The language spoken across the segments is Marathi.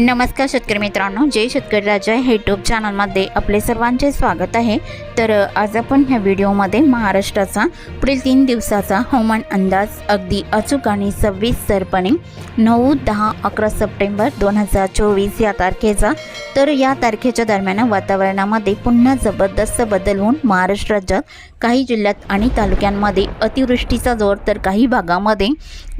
नमस्कार शेतकरी मित्रांनो जय शेतकरी राजा हे यूट्यूब चॅनलमध्ये आपले सर्वांचे स्वागत आहे. तर आज आपण ह्या व्हिडिओमध्ये महाराष्ट्राचा पुढील तीन दिवसाचा हवामान अंदाज अगदी अचूक आणि सविस्तरपणे नऊ दहा अकरा सप्टेंबर दोन हजार चोवीस या तारखेचा तर या तारखेच्या दरम्यान वातावरणामध्ये पुन्हा जबरदस्त बदल होऊन महाराष्ट्र राज्यात काही जिल्ह्यात आणि तालुक्यांमध्ये अतिवृष्टीचा जोर तर काही भागामध्ये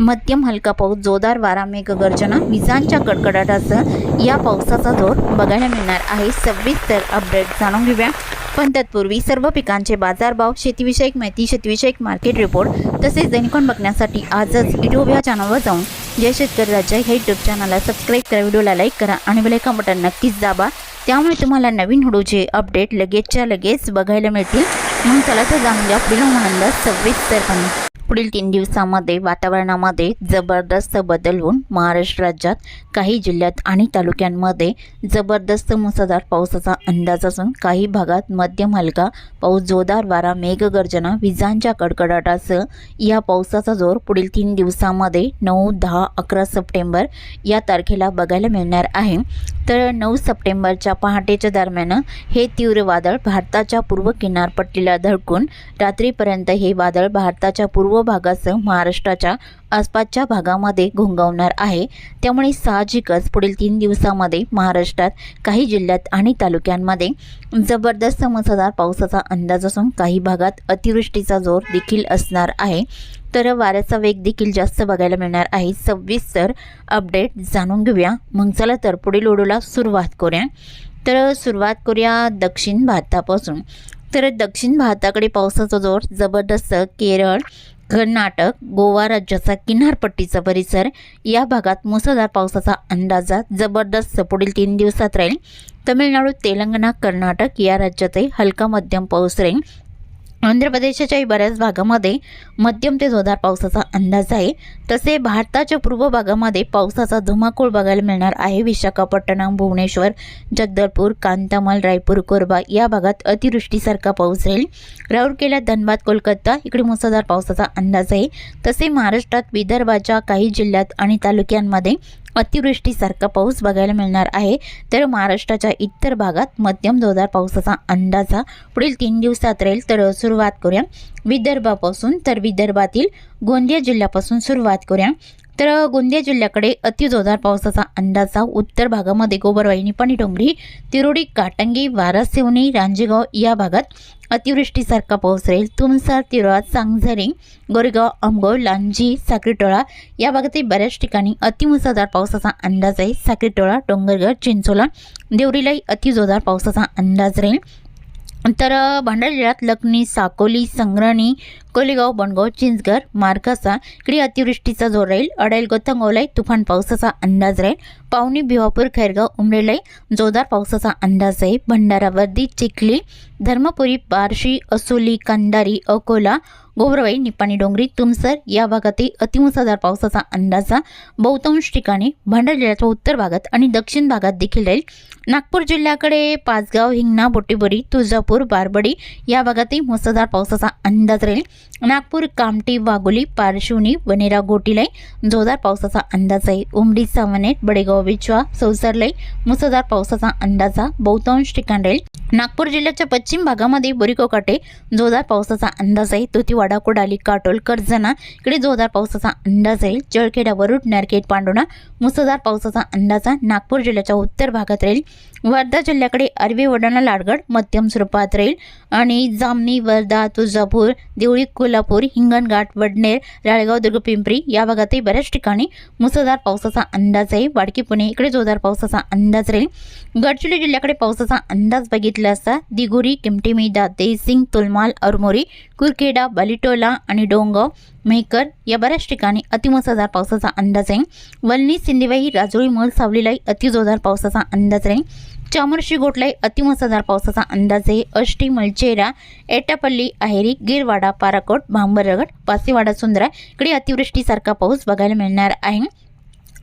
मध्यम हलका पाऊस जोरदार वारा मेघगर्जना विजांच्या कडकडाटासह या पावसाचा जोर बघायला मिळणार आहे. सविस्तर अपडेट जाणून घेऊया. पण तत्पूर्वी सर्व पिकांचे बाजारभाव शेतीविषयक माहिती शेतीविषयक मार्केट रिपोर्ट तसेच दैनिकॉन बघण्यासाठी आजच युट्यूब या चॅनलवर जाऊन जय शेतकरी राज्य हे युट्यूब चॅनलला सबस्क्राईब करा व्हिडिओला लाईक करा आणि बेलायकॉन बटन नक्कीच दाबा. त्यामुळे तुम्हाला नवीन व्हिडिओचे अपडेट लगेचच्या लगेच बघायला मिळतील. मग चला तर जाणून घ्या पुढील हवामान सविस्तरपणे पुढील तीन दिवसामध्ये वातावरणामध्ये जबरदस्त बदल होऊन महाराष्ट्र राज्यात काही जिल्ह्यात आणि तालुक्यांमध्ये जबरदस्त मुसळधार पावसाचा अंदाज असून काही भागात मध्यम हलका पाऊस जोरदार वारा मेघगर्जना विजांच्या कडकडाटासह या पावसाचा जोर पुढील तीन दिवसामध्ये नऊ दहा अकरा सप्टेंबर या तारखेला बघायला मिळणार आहे. तर नऊ सप्टेंबरच्या पहाटेच्या दरम्यान हे तीव्र वादळ भारताच्या पूर्व किनारपट्टीला धडकून रात्रीपर्यंत हे वादळ भारताच्या पूर्व भागासह महाराष्ट्राच्या आसपासच्या भागामध्ये घोंगावणार आहे. त्यामुळे साहजिकच पुढील तीन दिवसामध्ये महाराष्ट्रात काही जिल्ह्यात आणि तालुक्यांमध्ये जबरदस्त मुसळधार पावसाचा अंदाज असून काही भागात अतिवृष्टीचा जोर देखील असणार आहे. तर वाऱ्याचा वेग देखील जास्त बघायला मिळणार आहे. सविस्तर अपडेट जाणून घेऊया. मग चला तर पुढील ओढूला सुरुवात करूया. तर सुरुवात करूया दक्षिण भारतापासून. तर दक्षिण भारताकडे पावसाचा जोर जबरदस्त केरळ कर्नाटक गोवा राज्याचा किनारपट्टीचा परिसर या भागात मुसळधार पावसाचा अंदाजा जबरदस्त पुढील तीन दिवसात राहील. तमिळनाडू तेलंगणा कर्नाटक या राज्यातही हलका मध्यम पाऊस राहील. आंध्र प्रदेशाच्याही बऱ्याच भागामध्ये मध्यम ते जोरदार पावसाचा अंदाज आहे. तसे भारताच्या पूर्व भागामध्ये पावसाचा धुमाकूळ बघायला मिळणार आहे. विशाखापट्टणम भुवनेश्वर जगदलपूर कांतामल रायपूर कोरबा या भागात अतिवृष्टीसारखा पाऊस राहील. राऊरकेला धनबाद कोलकाता इकडे मुसळधार पावसाचा अंदाज आहे. तसे महाराष्ट्रात विदर्भाच्या काही जिल्ह्यात आणि तालुक्यांमध्ये अतिवृष्टीसारखा पाऊस बघायला मिळणार आहे. तर महाराष्ट्राच्या इतर भागात मध्यम जोरदार पावसाचा अंदाजा पुढील तीन दिवसात राहील. तर सुरुवात करूया. विदर्भापासून तर विदर्भातील गोंदिया जिल्ह्यापासून सुरुवात करूया. तर गोंदिया जिल्ह्याकडे अतिजोरदार पावसाचा अंदाजा उत्तर भागामध्ये गोबरवाहिनी पाणी डोंगरी तिरोडी काटंगी वारासिवणी रांजेगाव या भागात अतिवृष्टीसारखा पाऊस राहील. तुमसार तिरोळा सांगझरी गोरेगाव आमगाव लांजी साक्रीटोळा या भागातील बऱ्याच ठिकाणी अतिमुसळधार पावसाचा अंदाज आहे. साक्रीटोळा डोंगरगड चिंचोला देवरीलाही अतिजोरदार पावसाचा अंदाज राहील. तर भंडारा जिल्ह्यात लखनी साकोली संग्रणी कोलेगाव बनगाव चिंचघर मार्कासा इकडे अतिवृष्टीचा जोर राहील. अडाईल गोतंगोलाई तुफान पावसाचा अंदाज राहील. पावनी भिवापूर खैरगाव उमरेलाई जोरदार पावसाचा अंदाज आहे. भंडारा वर्दी चिखली धर्मपुरी बार्शी असोली कंदारी अकोला गोबरवाई निपाणी डोंगरी तुमसर या भागातही अतिमुसळधार पावसाचा अंदाजा बहुतांश ठिकाणी भंडारा जिल्ह्याच्या उत्तर भागात आणि दक्षिण भागात देखील राहील. नागपूर जिल्ह्याकडे पाचगाव हिंगणा बोटीबोरी तुळजापूर बारबडी या भागातही मुसळधार पावसाचा अंदाज राहील. नागपूर कामठी वाघोली पारशिवनी वनेरा गोटीलाई जोरदार पावसाचा अंदाज आहे उमडी सावनेट बडेगाव बिचवा सौसरलाई मुसळधार पावसाचा अंदाजा बहुतांश ठिकाण राहील नागपूर जिल्ह्याच्या पश्चिम भागामध्ये बोरिकोकाटे जोरदार पावसाचा अंदाज आहे. तुतीवाडा कुडाली काटोल कर्जना इकडे जोरदार पावसाचा अंदाज आहे. जळखेडा वरुड नरखेड पांडोणा मुसळधार पावसाचा अंदाज नागपूर जिल्ह्याच्या उत्तर भागात राहील. वर्धा जिल्ह्याकडे अरवी वडाणा लाडगड मध्यम स्वरूपात राहील. आणि जामनी वर्धा तुळजापूर देवळी कोल्हापूर हिंगणघाट वडनेर राळेगाव दुर्ग पिंपरी या भागातही बऱ्याच ठिकाणी मुसळधार पावसाचा अंदाज आहे. वाडकी पुणे इकडे जोरदार पावसाचा अंदाज राहील. गडचिरोली जिल्ह्याकडे पावसाचा अंदाज बघितला असता दिगुरी किमटिमी दाते सिंग तुलमाल अरमोरी कुरखेडा बलिटोला आणि डोंगाव मेहकर या बऱ्याच ठिकाणी अतिमुसळधार पावसाचा अंदाज आहे वलनी सिंदेवाई राजोळी मल सावलीलाई अतिजोरदार पावसाचा अंदाज आहे चामोर्शी गोटलाई अतिमुसळधार पावसाचा अंदाज आहे अष्टी मलचेरा एटापल्ली आहेरी गिरवाडा पाराकोट भांबरगड पासेवाडा सुंदरा इकडे अतिवृष्टीसारखा पाऊस बघायला मिळणार आहे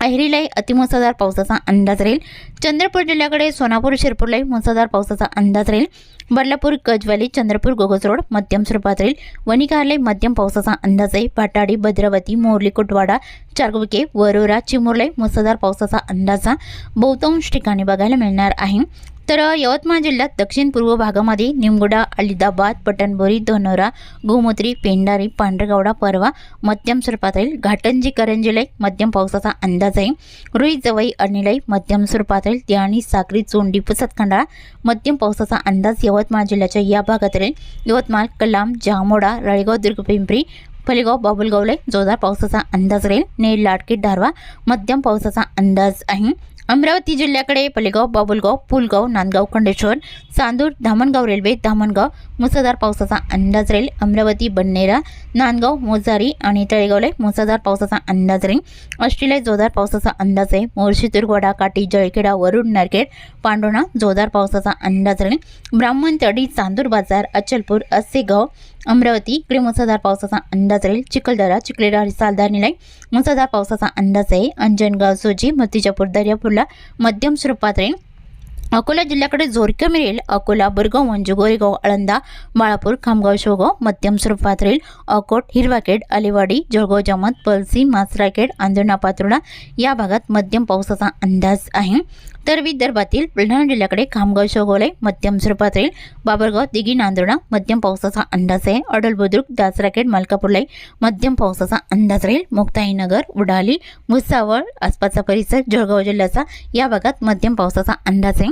अहिरीलाही अतिमुसळधार पावसाचा अंदाज राहील. चंद्रपूर जिल्ह्याकडे सोनापूर शिरपूरलाही मुसळधार पावसाचा अंदाज राहील. बदलापूर गजवाली चंद्रपूर गोगस रोड मध्यम स्वरूपात राहील. वणिकारले मध्यम पावसाचा अंदाज आहे. पाटाडी भद्रावती मोरली कुटवाडा चारगुके वरोरा चिमुरले मुसळधार पावसाचा अंदाजा बहुतांश ठिकाणी बघायला मिळणार आहे. तर यवतमाळ जिल्ह्यात दक्षिण पूर्व भागामध्ये निमगुडा अलिदाबाद पटणबोरी धनोरा गोमुत्री पेंडारी पांढरगावडा परवा मध्यम स्वरूपात राहील घाटंजी करंजीलाई मध्यम पावसाचा अंदाज आहे. रुई जवई अनिलाई मध्यम स्वरूपात राहील त्याणी साक्री चोंडी पुसतखंडाळा मध्यम पावसाचा अंदाज यवतमाळ जिल्ह्याच्या या भागात राहील यवतमाळ कलाम जामोडा राळेगाव दुर्ग पिंपरी फलेगाव बाबुलगावले जोरदार पावसाचा अंदाज राहील. नेर लाडके दारवा मध्यम पावसाचा अंदाज आहे. अमरावती जिल्ह्याकडे पलेगाव बाबुलगाव पुलगाव नांदगाव खंडेश्वर चांदूर धामणगाव रेल्वे धामणगाव मुसळधार पावसाचा अंदाज राहील. अमरावती बन्नेरा नांदगाव मोजारी आणि तळेगावला मुसळधार पावसाचा अंदाज राहील. ऑस्ट्रेलिया जोरदार पावसाचा अंदाज आहे. मोर्शी तुरगोडा काटी जळखेडा वरुड नरखेड पांडोणा जोरदार पावसाचा अंदाज राहील. ब्राह्मण तडी चांदूर बाजार अचलपूर असेगाव अमरावती इकडे मुसळधार पावसाचा अंदाज राहील. चिखलदरा चिखलेडा आणि सालदार मुसळधार पावसाचा अंदाज आहे. अंजनगाव सोजी मतीजापूर दर्यापूरला मध्यम स्वरूपात राहील. अकोला जिल्ह्याकडे जोरकं मिळेल अकोला बुरगाव म्हणजे गोरेगाव आळंदा बाळापूर खामगाव शेवगाव मध्यम स्वरूपात राहील. अकोट हिरवाखेड अलिवाडी जळगाव जामत पलसी मासराखेड आंधळा पातोडा या भागात मध्यम पावसाचा अंदाज आहे. तर विदर्भातील बुलढाणा जिल्ह्याकडे खामगाव शेवगावले मध्यम स्वरूपात राहील. बाबरगाव दिघी नांदोडा मध्यम पावसाचा अंदाज आहे. अडल बुद्रुक दासराखेड मलकापूरलाई मध्यम पावसाचा अंदाज राहील. मुक्ताईनगर उडाली भुसावळ आसपासचा परिसर जळगाव जिल्ह्याचा या भागात मध्यम पावसाचा अंदाज आहे.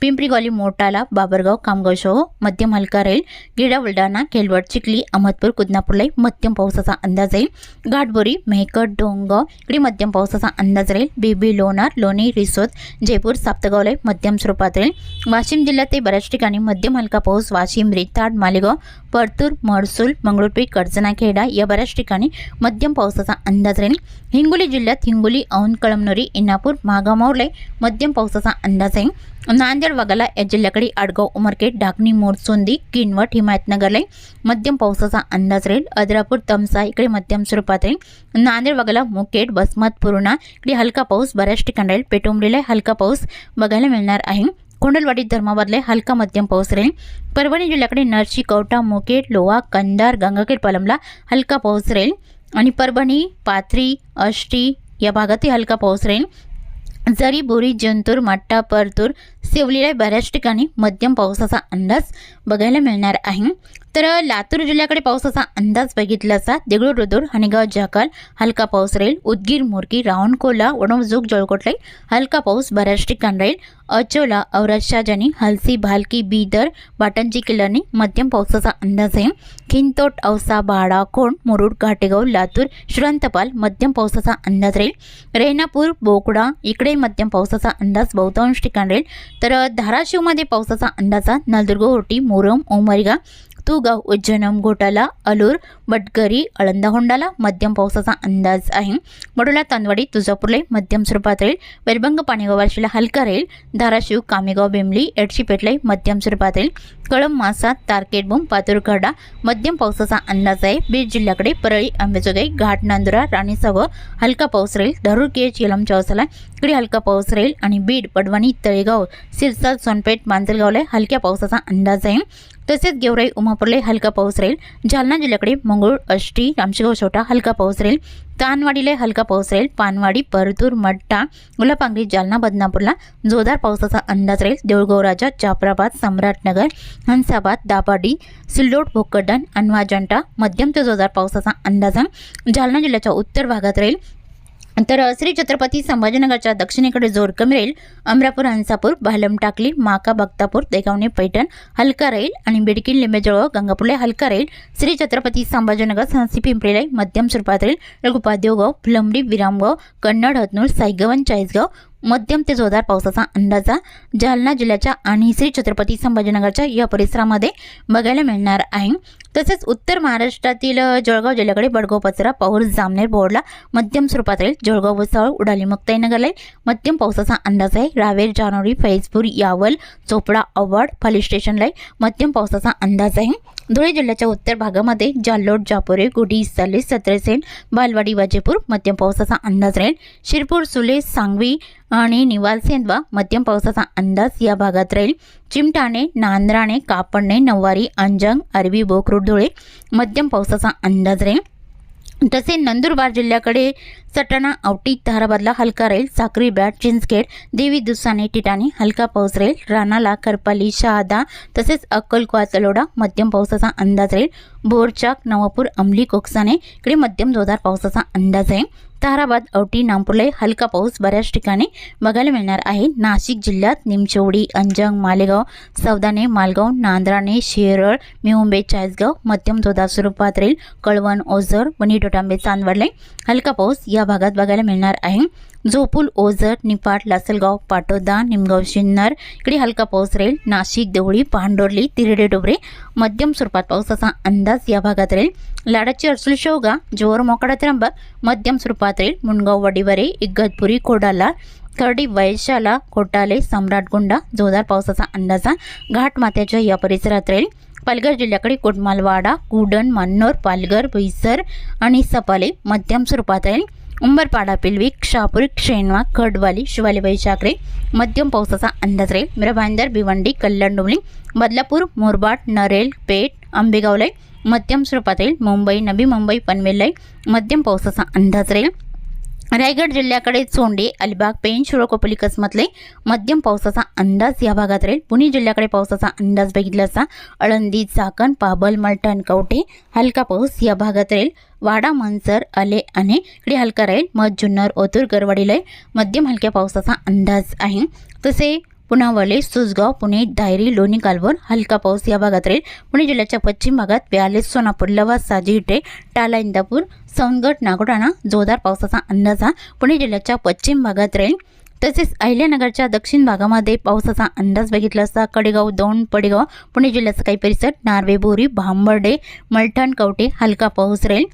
पिंपरी गॉली मोटाला बाबरगाव कामगाव शो मध्यम हलका राहील गिडा बुलढाणा केलवड चिखली अहमदपूर कुदनापूरला मध्यम पावसाचा अंदाज राहील घाटबोरी मेहकट डोंगाव इकडे मध्यम पावसाचा अंदाज राहील. बेबी लोणार लोणी रिसोद जयपूर साप्तगावला मध्यम स्वरूपात राहील. वाशिम जिल्ह्यात ते बऱ्याच ठिकाणी मध्यम हलका पाऊस. वाशिम रिताड मालेगाव परतूर महसूल मंगळूरपीक कर्जनाखेडा या बऱ्याच ठिकाणी मध्यम पावसाचा अंदाज राहील. हिंगोली जिल्ह्यात हिंगोली औंध कळमनुरी इनापूर महागामावलाई मध्यम पावसाचा अंदाज आहे. नांदेड वगळा या जिल्ह्याकडे आडगाव उमरखेड ढाकणी मोरचोंदी किनवट हिमायतनगरला मध्यम पावसाचा अंदाज राहील. अद्रापूर तमसा इकडे मध्यम स्वरूपात राहील. नांदेड वगळा मुकेट बसमत पूर्णा इकडे हलका पाऊस बऱ्याच ठिकाणी राहील. पेटोंबरीला हलका पाऊस बघायला मिळणार आहे. कोंडलवाडी धर्माबादले हलका मध्यम पाऊस राहील. परभणी जिल्ह्याकडे नरशी कवटा मुकेट लोहा कंदार गंगाखेड पलमला हलका पाऊस राहील. आणि परभणी पाथरी अष्टी या भागातही हलका पाऊस राहील. जरी बोरी जंतूर मट्टा परतूर सेवलीला बऱ्याच ठिकाणी मध्यम पावसाचा अंदाज बघायला मिळणार आहे. तर लातूर जिल्ह्याकडे पावसाचा अंदाज बघितला असा देगळूर रुदूर हनेगाव जाकाल हलका पाऊस राहील. उदगीर मोरकी रावणकोला वणवजूक जळकोटलाई हलका पाऊस बऱ्याच ठिकाणी राहील. अचोला औराज शाजानी हलसी भालकी बीदर बाटंजी किल्लानी मध्यम पावसाचा अंदाज आहे. खिंतोट औसा बाडा कोण मुरुड घाटेगाव लातूर श्रंतपाल मध्यम पावसाचा अंदाज राहील. रेणापूर बोकडा इकडे मध्यम पावसाचा अंदाज बहुतांश ठिकाणी राहील. तर धाराशिवमध्ये पावसाचा अंदाजा नलदुर्ग होटी मोरम उमरगा तुगाव उज्जैनम घोटाला अलूर बटगरी अळंदा होंडाला मध्यम पावसाचा अंदाज आहे. मडुला तांदवाडी तुळजापूरला मध्यम स्वरूपात राहील. वेलबंग पाणीगाव वाशीला हलका राहील. धाराशिव कामेगाव बेंबली एडशीपेटलाई मध्यम स्वरूपात राहील. कळम मासा तारकेटबोम पातुरखडा मध्यम पावसाचा अंदाज आहे. बीड जिल्ह्याकडे परळी आंबेजोगाई घाट नांदुरा राणीसह हलका पाऊस राहील. धरूर केज येलम चौसाला इकडे हलका पाऊस राहील. आणि बीड पडवणी तळेगाव सिरसा सोनपेठ मांजलगावला हलक्या पावसाचा अंदाज आहे. तसेच गेवराई उमापूरले हलका पाऊस राहील. जालना जिल्ह्याकडे मंग मांगूळ अष्टी रामशेगाव छोटा हलका पाऊस राहील तानवाडीला हलका पाऊस राहील पानवाडी परतूर मठ्ठा गुलापांगरी जालना बदनापूरला जोरदार पावसाचा अंदाज राहील देऊळगावराजा जाफराबाद सम्राटनगर हंसाबाद दापाडी सिल्लोड भोकरदन अन्वाजंटा मध्यम ते जोरदार पावसाचा अंदाज आहे जालना जिल्ह्याच्या उत्तर भागात राहील तर श्री छत्रपती संभाजीनगरच्या दक्षिणेकडे जोर कमी राहील अमरापूर हंसापूर भालम टाकली माका बक्तापूर देगावणे पैठण हलका राहील आणि बिडकीन लिंबेजवळ गंगापूरला हलका राहील श्री छत्रपती संभाजीनगर सांसी पिंपरीला मध्यम स्वरूपात राहील रघुपा फुलंबडी विरामगाव कन्नड हतनूर साईगवन चाळीसगाव मध्यम ते जोरदार पावसाचा अंदाजा. जालना जिल्ह्याच्या आणि श्री छत्रपती संभाजीनगरच्या या परिसरामध्ये बघायला मिळणार आहे. तसेच उत्तर महाराष्ट्रातील जळगाव जिल्ह्याकडे बडगाव पचरा पाऊस जामनेर बोर्डला मध्यम स्वरूपात राहील. जळगाव वसाळ उडाली मुक्ताईनगरला मध्यम पावसाचा अंदाज आहे. रावेर जानोरी फैजपूर यावल चोपडा अवाड फली स्टेशनला मध्यम पावसाचा अंदाज आहे. धुळे जिल्ह्याच्या उत्तर भागामध्ये जाल्लोट जापोरे गुडी इसाले सत्रसेन बालवाडी वाजेपूर मध्यम पावसाचा अंदाज राहील. शिरपूर सुले सांगवी आणि निवाल सेंदवा मध्यम पावसाचा अंदाज या भागात राहील. चिमटाणे नांद्राणे कापडणे नववारी अंजंग अरबी बोकरूड धुळे मध्यम पावसाचा अंदाज राहील. तसे नंदुरबार जिल्ह्याकडे सटाणा औटी ताराबादला हलका राहील साक्री बॅट चिंचखेड देवी दुसाने ठिकाणी हलका पाऊस राहील रानाला करपाली शहादा तसेच अक्कलकोवा चलोडा मध्यम पावसाचा अंदाज राहील बोरचाक नवापूर अंमली कोकसाने. इकडे मध्यम जोरदार पावसाचा अंदाज आहे. ताराबाद औटी नागपूरला हलका पाऊस बऱ्याच ठिकाणी बघायला मिळणार आहे. नाशिक जिल्ह्यात निमचवडी अंजंग मालेगाव सौदाने मालगाव नांद्राणे शिरळ मिहुंबे चाळीसगाव मध्यम जोरदार स्वरूपात राहील. कळवण ओझर वणीटोटांबे चांदवडले हलका पाऊस या भागात बघायला मिळणार आहे. झोपूल ओझर निपाट लासलगाव पाटोदा निमगाव शिन्नर. इकडे हलका पाऊस राहील. नाशिक देवळी पांडोर्ली तिरडे डोबरे मध्यम स्वरूपात पावसाचा अंदाज या भागात राहील. लाडाची अडसूल शेवगा जोर मोकडा त्र्यंबक मध्यम स्वरूपात राहील. मुनगाव वडीवरे इगतपुरी कोडाला थर्डी वैशाला कोटाले सम्राटगुंडा जोरदार पावसाचा अंदाजा घाटमात्याच्या या परिसरात राहील. पालघर जिल्ह्याकडे कोटमालवाडा कुडण मन्नोर पालघर बोईसर आणि सपाले मध्यम स्वरूपात राहील. उंबरपाडा पिलविक शहापूर शेनवा खडवाली शिवाली वैशाखरे मध्यम पावसाचा अंदाज राहील मिरभांदर भिवंडी कल्याण डोंबली बदलापूर मुरबाड नरेल पेठ अंबेगावलय मध्यम स्वरूपात राहील मुंबई नवी मुंबई पनवेलय मध्यम पावसाचा अंदाज राहील रायगड जिल्ह्याकडे चोंडे अलिबाग पेन शिरोकोपली कसमतले मध्यम पावसाचा अंदाज या भागात राहील. पुणे जिल्ह्याकडे पावसाचा अंदाज बघितला असता अळंदी चाकण पाबल मलटण कवटे हलका पाऊस या भागात राहील. वाडा मनसर आले आणि इकडे हलका राहील. मध जुन्नर ओतूर गरवाडीला मध्यम हलक्या पावसाचा अंदाज आहे. तसे पुनावले सुसगाव पुणे दायरी लोणी कालवण हलका पाऊस या भागात राहील पुणे जिल्ह्याच्या पश्चिम भागात व्याले सोनापूर लवास साजी टाला इंदापूर सौंदगड नागोडाणा जोरदार पावसाचा अंदाज हा पुणे जिल्ह्याच्या पश्चिम भागात राहील. तसेच अहिल्यानगरच्या दक्षिण भागामध्ये पावसाचा अंदाज बघितला असता कडेगाव दोन पडेगाव पुणे जिल्ह्याचा काही परिसर नार्वे बोरी भांबर्डे मलठण कवटे हलका पाऊस राहील.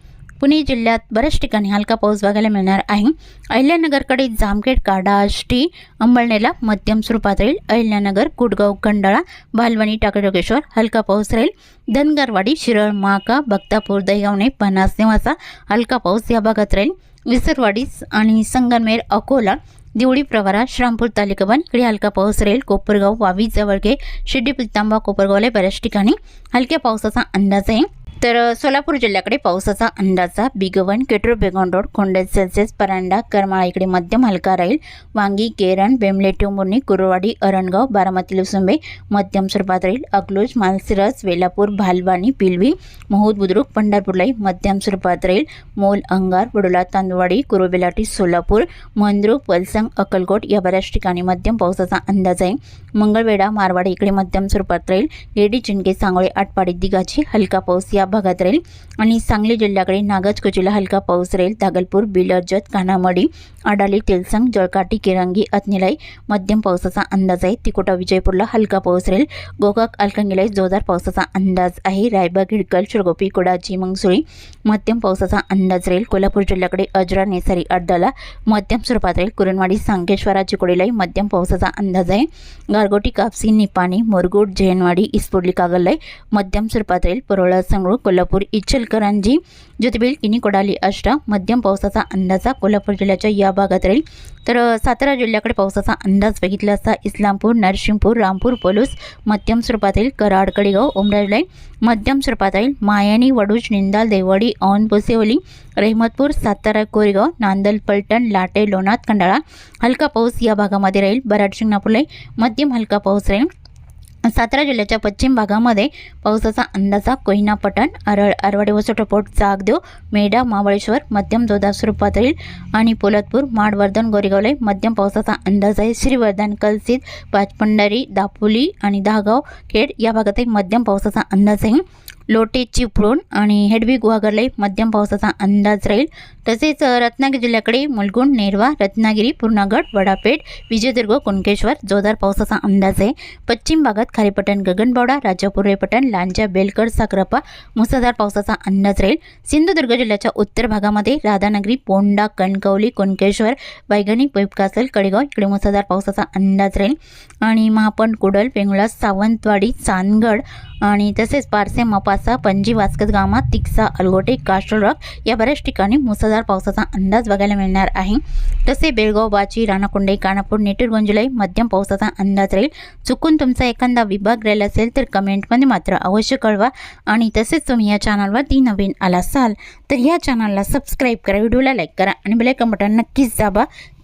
पुणे जिल्ह्यात बऱ्याच ठिकाणी हलका पाऊस बघायला मिळणार आहे. अहिल्यानगरकडे जामखेड काडा आष्टी अंबळनेला मध्यम स्वरूपात राहील. अहिल्यानगर कुडगाव खंडाळा भालवणी टाकटोकेश्वर हलका पाऊस राहील. धनगरवाडी शिरळ माका बक्तापूर दहिगावणे पन्नास निवासा हलका पाऊस या भागात राहील. विसरवाडी आणि संगमनेर अकोला दिवळी प्रवारा श्रामपूर तालुकावन इकडे हलका पाऊस राहील. कोपरगाव वावी जवळगे शिर्डी पितांबा कोपरगावला बऱ्याच ठिकाणी हलक्या पावसाचा अंदाज आहे. तर सोलापूर जिल्ह्याकडे पावसाचा अंदाजा बिगवन केटूर बेगॉन रोड खोंडेज सेल्सेस परांडा करमाळा इकडे मध्यम हलका राहील. वांगी केरण बेमले टेंबुर्णी कुरवाडी अरणगाव बारामती लुसुंबे मध्यम स्वरूपात राहील. अकलूज मालसिरस वेलापूर भालवाणी पिलवी मोहूद बुद्रुक पंढरपूरलाई मध्यम स्वरूपात राहील. मोल अंगार वडोला तांदवाडी कुरुबेलाटी सोलापूर मंद्रुक पलसंग अक्कलकोट या बऱ्याच ठिकाणी मध्यम पावसाचा अंदाज आहे. मंगळवेढा मारवाडी इकडे मध्यम स्वरूपात राहील. येडी चिंके सांगोळे आटपाडी दिगाची हलका पाऊस या भागात राहील. आणि सांगली जिल्ह्याकडे नागजकोचीला हलका पाऊस राहील. दागलपूर बिलर्जत कानामडी अडाली तेलसंग जळकाटी किरंगी अतनिलाई मध्यम पावसाचा अंदाज आहे. तिकोटा विजयपूरला हलका पाऊस राहील. गोकाक अलकंगीलाई जोरदार पावसाचा अंदाज आहे. रायबाग हिडकल शिरगोपी कुडाची मंगसुळी मध्यम पावसाचा अंदाज राहील. कोल्हापूर जिल्ह्याकडे अजरा नेसारी अड्डाला मध्यम स्वरूपात राहील. कुरणवाडी सांगेश्वरा चिकोडीलाही मध्यम पावसाचा अंदाज आहे. गारगोटी कापसी निपाणी मुरगुड जैनवाडी इस्पोडली कागललाई मध्यम स्वरूपात राहील. परोळा कोल्हापूर इचलकरंजी ज्योतिबेल किनी कोडाली अष्टा मध्यम पावसाचा अंदाजा कोल्हापूर जिल्ह्याच्या या भागात राहील. तर सातारा जिल्ह्याकडे पावसाचा अंदाज बघितला असता इस्लामपूर नरसिंहपूर रामपूर पलूस मध्यम स्वरूपात येईल कराड कडेगाव उमराजलाई मध्यम स्वरूपात येईल मायानी वडूज निंदाल देवडी औन बोसेवली रेहमतपूर सातारा कोरेगाव नांदल पलटण लाटे लोणात खंडाळा हलका पाऊस या भागामध्ये राहील. बराड शिंगणापूरला मध्यम हलका पाऊस राहील. सातारा जिल्ह्याच्या पश्चिम भागामध्ये पावसाचा अंदाजा कोयना पटण आरळ आरवाडी वसोटपोट जागदेव मेढा महाबळेश्वर मध्यम जोरदार स्वरूपात आणि पोलादपूर माडवर्धन गोरेगावले मध्यम पावसाचा अंदाज आहे. श्रीवर्धन कलसित पाचपंडारी दापोली आणि दहागाव खेड या भागातही मध्यम पावसाचा अंदाज आहे. लोटे चिपळूण आणि हेडवी गुहागरलाई मध्यम पावसाचा अंदाज राहील. तसेच रत्नागिरी जिल्ह्याकडे मुलगुण नेरवा रत्नागिरी पूर्णागड वडापेठ विजयदुर्ग कुणकेश्वर जोरदार पावसाचा अंदाज आहे. पश्चिम भागात खारेपटण गगनबावडा राजापूर रेपटण लांजा बेलकर साखरपा मुसळधार पावसाचा अंदाज राहील. सिंधुदुर्ग जिल्ह्याच्या उत्तर भागामध्ये राधानगरी पोंडा कणकवली कुणकेश्वर बैगणी पैपकासल कडेगाव इकडे मुसळधार पावसाचा अंदाज राहील. आणि महापण कुडल पेंगुळा सावंतवाडी चांदगड आणि तसेच पारसे मपा वासा पणजी वास्कत गावात तिक्सा अलगोटे कास्टल रॉक या बऱ्याच ठिकाणी मुसळधार पावसाचा अंदाज बघायला मिळणार आहे. तसे बेळगाव बाची राणाकुंडे कानापूर नेटूर मध्यम पावसाचा अंदाज राहील. चुकून तुमचा एखादा विभाग राहिला असेल तर कमेंटमध्ये मात्र अवश्य कळवा आणि तसेच तुम्ही या चॅनलवरती नवीन आला असाल तर या चॅनलला सबस्क्राईब करा व्हिडिओला लाईक करा आणि बेलायकन बटन नक्कीच दाबा.